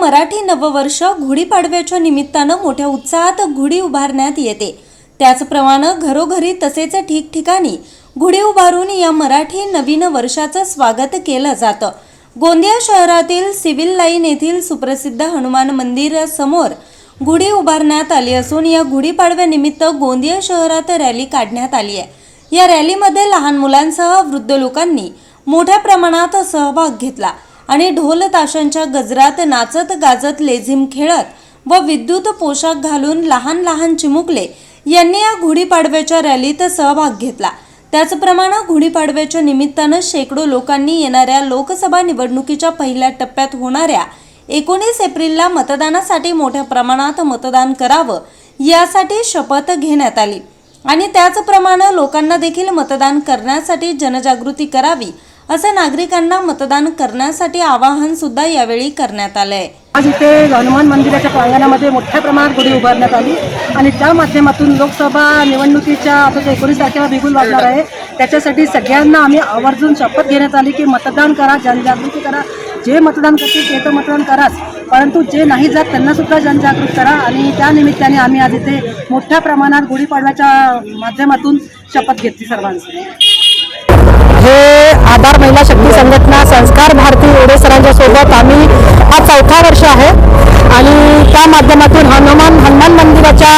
मराठी नववर्ष गुढीपाडव्याच्या निमित्तानं मोठ्या उत्साहात गुढी उभारण्यात येते. त्याचप्रमाणे घरोघरी तसेच ठिकठिकाणी गुढी उभारून या मराठी नवीन वर्षाचं स्वागत केलं जातं. गोंदिया शहरातील सिव्हिल लाईन येथील सुप्रसिद्ध हनुमान मंदिर समोर गुढी उभारण्यात आली असून या गुढीपाडव्यानिमित्त गोंदिया शहरात रॅली काढण्यात आली आहे. या रॅलीमध्ये लहान मुलांसह वृद्ध लोकांनी मोठ्या प्रमाणात सहभाग घेतला. आणि ढोल ताशांच्या गजरात नाचत गाजत लेझिम खेळत व विद्युत पोशाख घालून लहान लहान चिमुकले यांनी या गुढीपाडव्याच्या रॅलीत सहभाग घेतला. त्याचप्रमाणे गुढीपाडव्याच्या निमित्तानं शेकडो लोकांनी येणाऱ्या लोकसभा निवडणुकीच्या पहिल्या टप्प्यात होणाऱ्या एकोणीस एप्रिलला मतदानासाठी मोठ्या प्रमाणात मतदान करावं यासाठी शपथ घेण्यात आली. आणि त्याचप्रमाणे लोकांना देखील मतदान करण्यासाठी जनजागृती करावी असं नागरिकांना मतदान करण्यासाठी आवाहन सुद्धा यावेळी करण्यात आलंय. आज इथे हनुमान मंदिराच्या प्रांगणामध्ये मोठ्या प्रमाणात गुढी उभारण्यात आली आणि त्या माध्यमातून लोकसभा निवडणुकीच्या आता एकोणीस तारखेला बिगुल वाजणार आहे. त्याच्यासाठी सगळ्यांना आम्ही आवर्जून शपथ घेण्यात आली की मतदान करा जनजागृती करा. जे मतदान करतील ते तर मतदान कराच. परंतु जे नाही जात त्यांना सुद्धा जनजागृत करा आणि त्या निमित्ताने आम्ही आज इथे मोठ्या प्रमाणात गुढीपाडव्याच्या माध्यमातून शपथ घेतली सर्वांची आधार महिला शक्ती संघटना संस्कार भारती एवढे सरांच्या सोबत आम्ही हा चौथा वर्ष आहे. आणि त्या माध्यमातून हनुमान हनुमान मंदिराच्या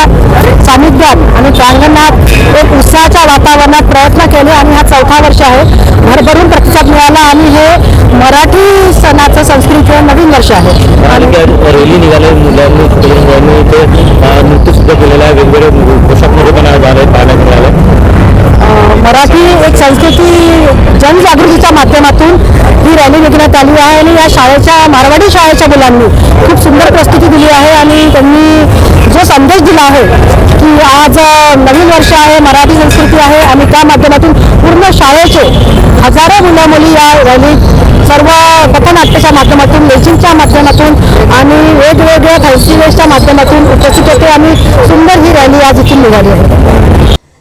सानिध्यात आणि प्रांगणात एक उत्साहाच्या वातावरणात प्रयत्न केले आणि हा चौथा वर्ष आहे. भरभरून प्रतिसाद मिळाला आणि हे मराठी सणाचं संस्कृतीचं नवीन वर्ष आहे. आणि रॅली निघाले मुलांनी मुलांनी इथे नृत्य सुद्धा केलेलं आहे. वेगवेगळे पोशाखमध्ये पण आज आले पाहण्यात मिळाले अ, मराठी एक संस्कृती जनजागृतीच्या माध्यमातून ही रॅली निघण्यात आली आहे आणि या शाळेच्या मारवाडी शाळेच्या मुलांनी खूप सुंदर प्रस्तुती दिली आहे आणि त्यांनी जो संदेश दिला आहे की आज नवीन वर्ष आहे मराठी संस्कृती आहे आणि त्या माध्यमातून पूर्ण शाळेचे हजारो मुलं मुली या रॅलीत सर्व पथनाट्याच्या माध्यमातून लेझिमच्या माध्यमातून आणि वेगवेगळ्या फॅन्सी माध्यमातून उपस्थित होते आणि सुंदर ही रॅली आज इथून निघाली आहे.